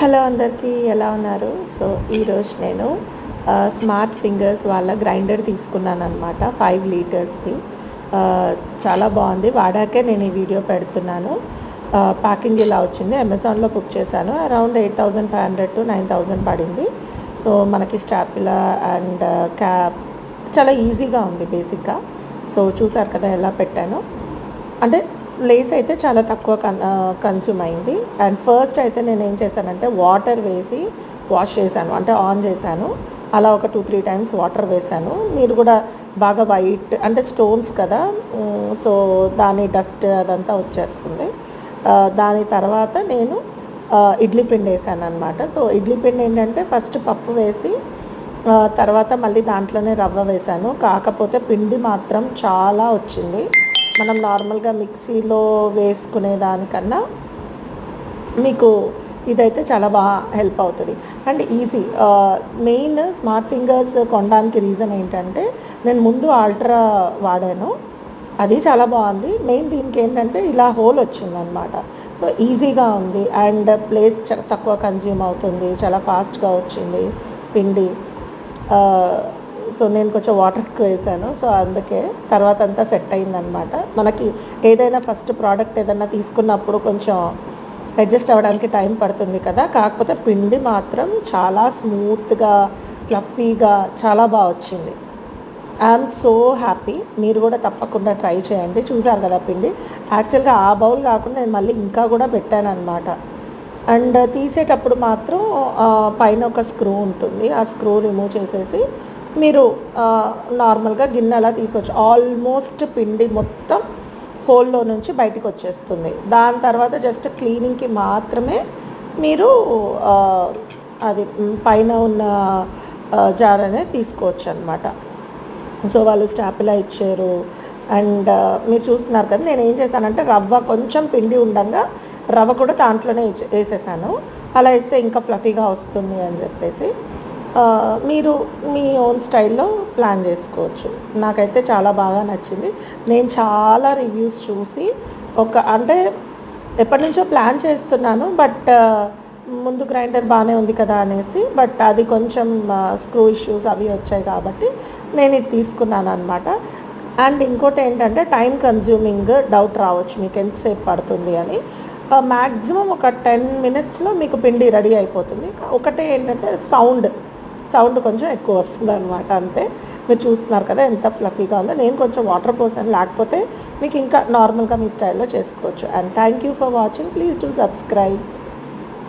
Hello అందరికీ ఎలా ఉన్నారు? సో ఈరోజు నేను స్మార్ట్ ఫింగర్స్ వాళ్ళ గ్రైండర్ తీసుకున్నాను అనమాట ఫైవ్ లీటర్స్ది. చాలా బాగుంది. వాడాకే నేను ఈ వీడియో పెడుతున్నాను. ప్యాకింగ్ ఇలా వచ్చింది. అమెజాన్లో బుక్ చేశాను. Around eight thousand five hundred to nine thousand పడింది. సో మనకి స్టాపిలా అండ్ క్యాప్ చాలా ఈజీగా ఉంది బేసిక్గా. సో చూసారు కదా ఎలా పెట్టాను. అంటే లేస్ అయితే చాలా తక్కువ కన్ కన్స్యూమ్ అయింది. అండ్ ఫస్ట్ అయితే నేను ఏం చేశానంటే వాటర్ వేసి వాష్ చేశాను. అంటే ఆన్ చేశాను. అలా ఒక టూ త్రీ టైమ్స్ వాటర్ వేశాను. మీరు కూడా బాగా వైట్ అంటే స్టోన్స్ కదా. సో దాని డస్ట్ అదంతా వచ్చేస్తుంది. దాని తర్వాత నేను ఇడ్లీ పిండి వేసాను అనమాట సో ఇడ్లీ పిండి ఏంటంటే ఫస్ట్ పప్పు వేసి తర్వాత మళ్ళీ దాంట్లోనే రవ్వ వేశాను. కాకపోతే పిండి మాత్రం చాలా వచ్చింది. మనం నార్మల్గా మిక్సీలో వేసుకునే దానికన్నా మీకు ఇదైతే చాలా బాగా హెల్ప్ అవుతుంది. And easy. Main smart fingers కొనడానికి రీజన్ ఏంటంటే నేను ముందు ఆల్ట్రా వాడాను. అది చాలా బాగుంది. మెయిన్ దీనికి ఏంటంటే ఇలా హోల్ వచ్చిందనమాట. సో ఈజీగా ఉంది. అండ్ ప్లేస్ చ- తక్కువ కన్జ్యూమ్ అవుతుంది. చాలా ఫాస్ట్గా వచ్చింది పిండి. సో నేను కొంచెం వాటర్ ఎక్కువ వేసాను. సో అందుకే తర్వాత అంతా సెట్ అయిందనమాట మనకి ఏదైనా ఫస్ట్ ప్రోడక్ట్ ఏదైనా తీసుకున్నప్పుడు కొంచెం అడ్జస్ట్ అవ్వడానికి టైం పడుతుంది కదా. కాకపోతే పిండి మాత్రం చాలా స్మూత్గా ఫ్లఫీగా చాలా బాగా వచ్చింది. ఐఎమ్ సో హ్యాపీ మీరు కూడా తప్పకుండా ట్రై చేయండి. చూసారు కదా పిండి? యాక్చువల్గా ఆ బౌల్ కాకుండా నేను మళ్ళీ ఇంకా కూడా పెట్టాను అనమాట అండ్ తీసేటప్పుడు మాత్రం పైన ఒక స్క్రూ ఉంటుంది. ఆ స్క్రూ రిమూవ్ చేసేసి మీరు నార్మల్గా గిన్నె అలా తీసుకోవచ్చు ఆల్మోస్ట్ పిండి మొత్తం హోల్లో నుంచి బయటకు వచ్చేస్తుంది. దాని తర్వాత జస్ట్ క్లీనింగ్కి మాత్రమే మీరు అది పైన ఉన్న జార్ అనేది తీసుకోవచ్చు అనమాట సో వాళ్ళు స్టాపిలా ఇచ్చారు. అండ్ మీరు చూస్తున్నారు కదా నేను ఏం చేశానంటే రవ్వ కొంచెం పిండి ఉండగా రవ్వ కూడా దాంట్లోనే వేసేసాను. అలా వేస్తే ఇంకా ఫ్లఫీగా వస్తుంది అని చెప్పేసి. మీరు మీ ఓన్ స్టైల్లో ప్లాన్ చేసుకోవచ్చు. నాకైతే చాలా బాగా నచ్చింది. నేను చాలా రివ్యూస్ చూసి ఒక అంటే ఎప్పటి నుంచో ప్లాన్ చేస్తున్నాను బట్ ముందు గ్రైండర్ బాగానే ఉంది కదా అనేసి బట్ అది కొంచెం స్క్రూ ఇష్యూస్ అవి వచ్చాయి కాబట్టి నేను ఇది తీసుకున్నాను అనమాట అండ్ ఇంకోటి ఏంటంటే టైం కన్జ్యూమింగ్ డౌట్ రావచ్చు మీకు ఎంతసేపు పడుతుంది అని. మ్యాక్సిమం ఒక టెన్ మినిట్స్లో మీకు పిండి రెడీ అయిపోతుంది. ఒకటే ఏంటంటే సౌండ్ సౌండ్ కొంచెం ఎక్కువ వస్తుంది అనమాట అంతే. మీరు చూస్తున్నారు కదా ఎంత ఫ్లఫీగా ఉందో. నేను కొంచెం వాటర్ పోసాను లేకపోతే మీకు ఇంకా నార్మల్గా మీ స్టైల్లో చేసుకోవచ్చు. And thank you for watching please do subscribe